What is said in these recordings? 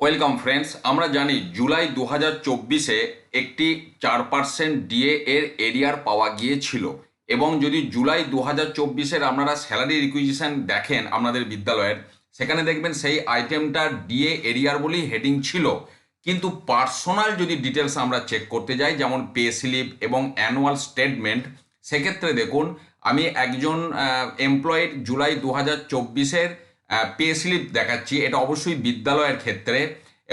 Welcome friends আমরা জানি জুলাই দু হাজার চব্বিশে একটি চার পার্সেন্ট ডিএ এর এরিয়ার পাওয়া গিয়েছিল। এবং যদি জুলাই দু হাজার চব্বিশের আপনারা স্যালারি রিকুইজিশন দেখেন আপনাদের বিদ্যালয়ের, সেখানে দেখবেন সেই আইটেমটা ডিএ এরিয়ার বলেই হেডিং ছিল। কিন্তু পার্সোনাল যদি ডিটেলস আমরা চেক করতে যাই, যেমন পে স্লিপ এবং অ্যানুয়াল স্টেটমেন্ট সেক্ষেত্রে দেখুন, আমি একজন এমপ্লয়েড জুলাই দু হাজার চব্বিশের পে স্লিপ দেখাচ্ছি। এটা অবশ্যই বিদ্যালয়ের ক্ষেত্রে।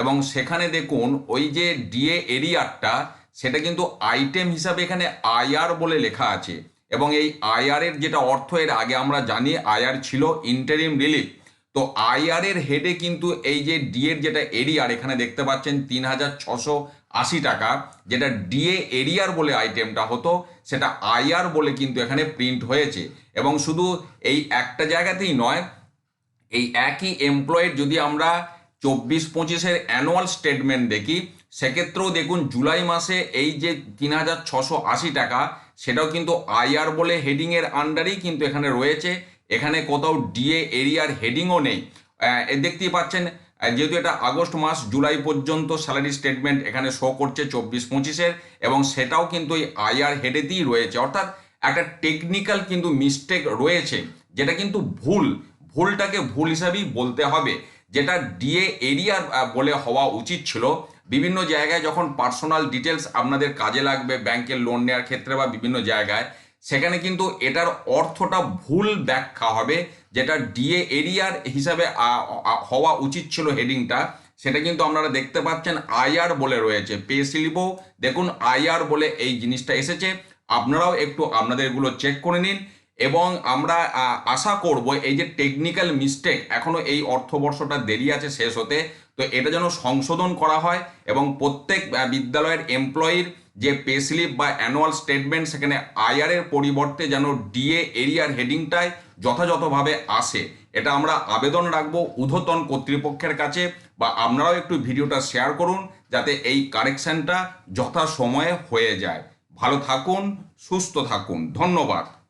এবং সেখানে দেখুন, ওই যে ডিএ এরিয়ারটা, সেটা কিন্তু আইটেম হিসাবে এখানে আইআর বলে লেখা আছে। এবং এই আইআর এর যেটা অর্থ, এর আগে আমরা জানি আইআর ছিল ইন্টারিম রিলিফ তো আইআর এর হেডে কিন্তু এই যে ডিএর যেটা এরিয়ার, এখানে দেখতে পাচ্ছেন তিন হাজার ছশো আশি টাকা, যেটা ডিএ এরিয়ার বলে আইটেমটা হতো, সেটা আইআর বলে কিন্তু এখানে প্রিন্ট হয়েছে। এবং শুধু এই একটা জায়গাতেই নয় এই একই এমপ্লয়ের যদি আমরা চব্বিশ পঁচিশের অ্যানুয়াল স্টেটমেন্ট দেখি, সেক্ষেত্রেও দেখুন জুলাই মাসে এই যে তিন হাজার ছশো আশি টাকা, সেটাও কিন্তু আইআর বলে হেডিংয়ের আন্ডারেই কিন্তু এখানে রয়েছে। এখানে কোথাও ডিএ এরিয়ার হেডিংও নেই। দেখতেই পাচ্ছেন যেহেতু এটা আগস্ট মাস, জুলাই পর্যন্ত স্যালারি স্টেটমেন্ট এখানে শো করছে চব্বিশ পঁচিশের, এবং সেটাও কিন্তু এই আইআর হেডেতেই রয়েছে। অর্থাৎ একটা টেকনিক্যাল কিন্তু মিস্টেক রয়েছে, যেটা কিন্তু ভুল। ভুলটাকে ভুল হিসাবেই বলতে হবে, যেটা ডিএ এরিয়ার বলে হওয়া উচিত ছিল। বিভিন্ন জায়গায় যখন পার্সোনাল ডিটেলস আপনাদের কাজে লাগবে ব্যাংকের লোন নেওয়ার ক্ষেত্রে বা বিভিন্ন জায়গায়, সেখানে কিন্তু এটার অর্থটা ভুল ব্যাখ্যা হবে, যেটা ডিএ এরিয়ার হিসাবে হওয়া উচিত ছিল হেডিংটা সেটা কিন্তু আপনারা দেখতে পাচ্ছেন আইআর বলে রয়েছে। পে স্লিপও দেখুন আইআর বলে এই জিনিসটা এসেছে। আপনারাও একটু আপনাদের এগুলো চেক করে নিন। এবং আমরা আশা করব এই যে টেকনিক্যাল মিস্টেক এখনও এই অর্থবর্ষটা দেরি আছে শেষ হতে, তো এটা যেন সংশোধন করা হয় এবং প্রত্যেক বিদ্যালয়ের এমপ্লয়ির যে পে স্লিপ বা অ্যানুয়াল স্টেটমেন্ট সেখানে আইআর এর পরিবর্তে যেন ডিএ এরিয়ার হেডিংটায় যথাযথভাবে আসে। এটা আমরা আবেদন রাখব ঊর্ধ্বতন কর্তৃপক্ষের কাছে বা আপনারাও একটু ভিডিওটা শেয়ার করুন যাতে এই কারেকশনটা যথাসময়ে হয়ে যায়। ভালো থাকুন, সুস্থ থাকুন। ধন্যবাদ।